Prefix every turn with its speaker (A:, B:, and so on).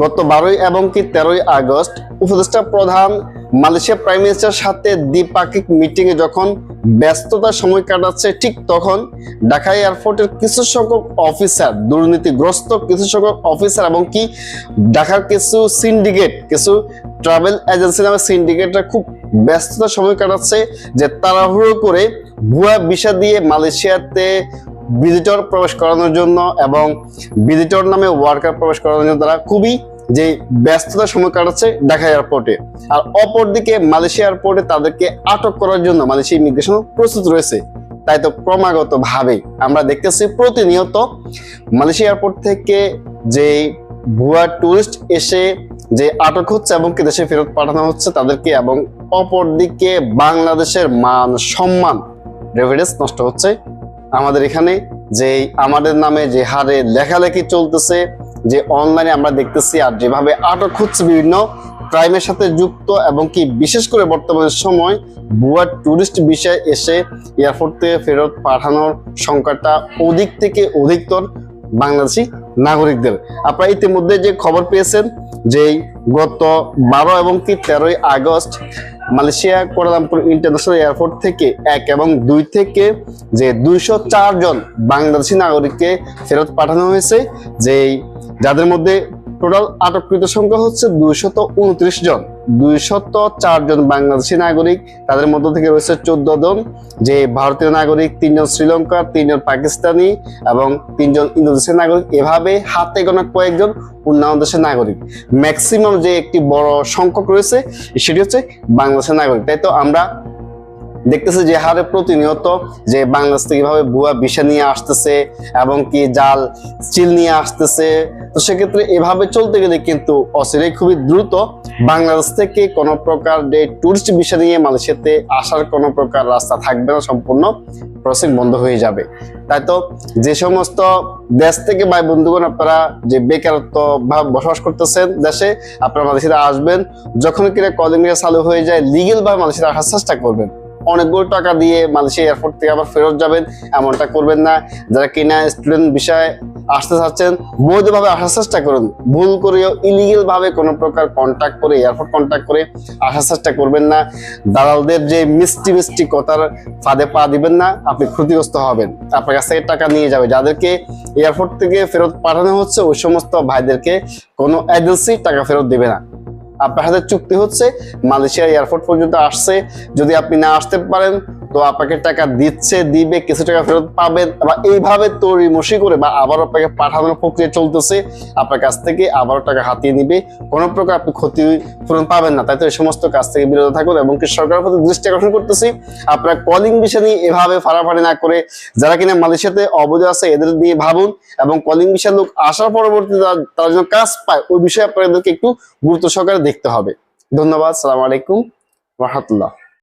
A: গত বারোই এবং কি তেরোই আগস্ট উপদেষ্টা প্রধান মালয়েশিয়া প্রাইম মিনিস্টার সাথে দ্বিপাক্ষিক মিটিং এ যখন ব্যস্ততার সময় কাটাচ্ছে, ঠিক তখন ঢাকা এয়ারপোর্টের কিছু সংখ্যক অফিসার, দুর্নীতিগ্রস্ত কিছু সংখ্যক অফিসার এবং কি ঢাকার কিছু সিন্ডিকেট, কিছু ট্রাভেল এজেন্সি নামে সিন্ডিকেটরা খুব ব্যস্ততার সময় কাটাচ্ছে যে তাড়াহুড়ো করে ভুয়া ভিসা দিয়ে মালয়েশিয়াতে ভিজিটর প্রবেশ করানোর জন্য এবং ভিজিটর নামে ওয়ার্কার প্রবেশ করানোর জন্য তারা খুবই যে ব্যস্ততার সময় কাটাচ্ছে ঢাকা এয়ারপোর্টে আর অপরদিকে মালয়েশিয়া এয়ারপোর্টে তাদেরকে আটক করার জন্য মালয়েশিয়া ইমিগ্রেশন প্রস্তুত রয়েছে। তাই তো ক্রমাগত ভাবে আমরা দেখতেছি প্রতিনিয়ত মালয়েশিয়া এয়ারপোর্ট থেকে যে ভুয়া টুরিস্ট এসে যে আটক হচ্ছে এবং কি দেশে ফেরত পাঠানো হচ্ছে তাদেরকে এবং অপরদিকে বাংলাদেশের মান সম্মান রেভিডেন্স নষ্ট হচ্ছে। আমাদের এখানে যে আমাদের নামে যে হারে লেখালেখি চলতেছে, যে অনলাইনে আমরা দেখতেছি আর যেভাবে আটক হচ্ছে বিভিন্ন ক্রাইমের সাথে যুক্ত এবং কি বিশেষ করে বর্তমান সময় ভুয়া ট্যুরিস্ট বিষয়ে এসে এয়ারপোর্ট থেকে ফেরত পাঠানোর সংখ্যাটা অধিক থেকে অধিকতর বাংলাদেশি নাগরিকদের। আপনারা ইতিমধ্যে যে খবর পেয়েছেন যে গত বারো এবং কি তেরোই August Malaysia, Kuala Lumpur international airport থেকে এক এবং দুই থেকে যে দুইশো জন বাংলাদেশি নাগরিককে ফেরত পাঠানো হয়েছে যে যাদের মধ্যে টোটাল আটককৃত সংখ্যা হচ্ছে দুইশত উনত্রিশ জন। দুইশত জন বাংলাদেশি নাগরিক, তাদের মধ্য থেকে রয়েছে চোদ্দ জন, যে ভারতীয় নাগরিক, তিনজন শ্রীলঙ্কার তিনজন পাকিস্তানি এবং তিনজন ইন্দোনেশিয়ার নাগরিক। এভাবে হাতে গোনা কয়েকজন অন্যান্য দেশের নাগরিক। ম্যাক্সিমাম যে একটি বড় সংখ্যক রয়েছে, সেটি হচ্ছে বাংলাদেশের নাগরিক। তাই তো আমরা দেখতেছি যে হারে প্রতিনিয়ত যে বাংলাদেশ থেকে কীভাবে ভুয়া বিষা নিয়ে আসতেছে এবং কি জাল স্টিল নিয়ে আসতেছে। তো সেক্ষেত্রে এভাবে চলতে গেলে কিন্তু অচিরেই খুবই দ্রুত বাংলাদেশ থেকে কোনো প্রকার যে টুরিস্ট বিষা নিয়ে মালয়েশিয়াতে আসার কোনো প্রকার রাস্তা থাকবে না, সম্পূর্ণ প্রসেস বন্ধ হয়ে যাবে। তাই তো যে সমস্ত দেশ থেকে ভাই বন্ধুগণ, আপনারা যে বেকারত্ব ভাব বসবাস করতেছেন দেশে, আপনারা মালয়েশিয়াতে আসবেন। যখন কিনা কলিং চালু হয়ে যায় লিগেল ভাবে মালয়েশিয়াতে আসার চেষ্টা করবেন। অনেকগুলো টাকা দিয়ে মালয়েশিয়া এয়ারপোর্ট থেকে আবার ফেরত যাবেন, এমনটা করবেন না। যারা কিনা স্টুডেন্ট বিষয়ে আসতে চাচ্ছেন বৈধভাবে আসার চেষ্টা করুন। ভুল করেও ইলিগেল ভাবে কোনো প্রকার কন্ট্যাক্ট করে এয়ারপোর্ট কন্ট্যাক্ট করে আসার চেষ্টা করবেন না। দালালদের যে মিষ্টি মিষ্টি কথার ফাঁদে পা দিবেন না, আপনি ক্ষতিগ্রস্ত হবেন। আপনার কাছ থেকে টাকা নিয়ে যাবে। যাদেরকে এয়ারপোর্ট থেকে ফেরত পাঠানো হচ্ছে, ওই সমস্ত ভাইদেরকে কোনো এজেন্সি টাকা ফেরত দিবে না। আপনার সাথে চুক্তি হচ্ছে মালয়েশিয়া এয়ারপোর্ট পর্যন্ত আসছে। যদি আপনি না আসতে পারেন তো আপনাকে টাকা দিচ্ছে, দিবে, কিছু টাকা ফেরত পাবেন বা এইভাবে তৈরি মসি করে বা আবার আপনাকে পাঠানোর প্রক্রিয়া চলতেছে, আপনার কাছ থেকে আবারও টাকা হাতিয়ে নিবে। কোনো প্রকার আপনি ক্ষতি পূরণ পাবেন না। তাই তো এই সমস্ত কাজ থেকে বিরত থাকুন এবং সরকারের প্রতি দৃষ্টি আকর্ষণ করতেছি। আপনারা কলিং বিষয় নিয়ে এভাবে ফাড়াফাড়ি না করে যারা কিনা মালয়েশিয়াতে অবৈধ আছে, এদের নিয়ে ভাবুন এবং কলিং বিষয়ের লোক আসার পরবর্তী তারা- তারা যেন কাজ পায়, ওই বিষয়ে আপনাদেরকে একটু গুরুত্ব সহকারে দেখতে হবে। ধন্যবাদ। সালাম আলাইকুম। রহমতুল্লাহ।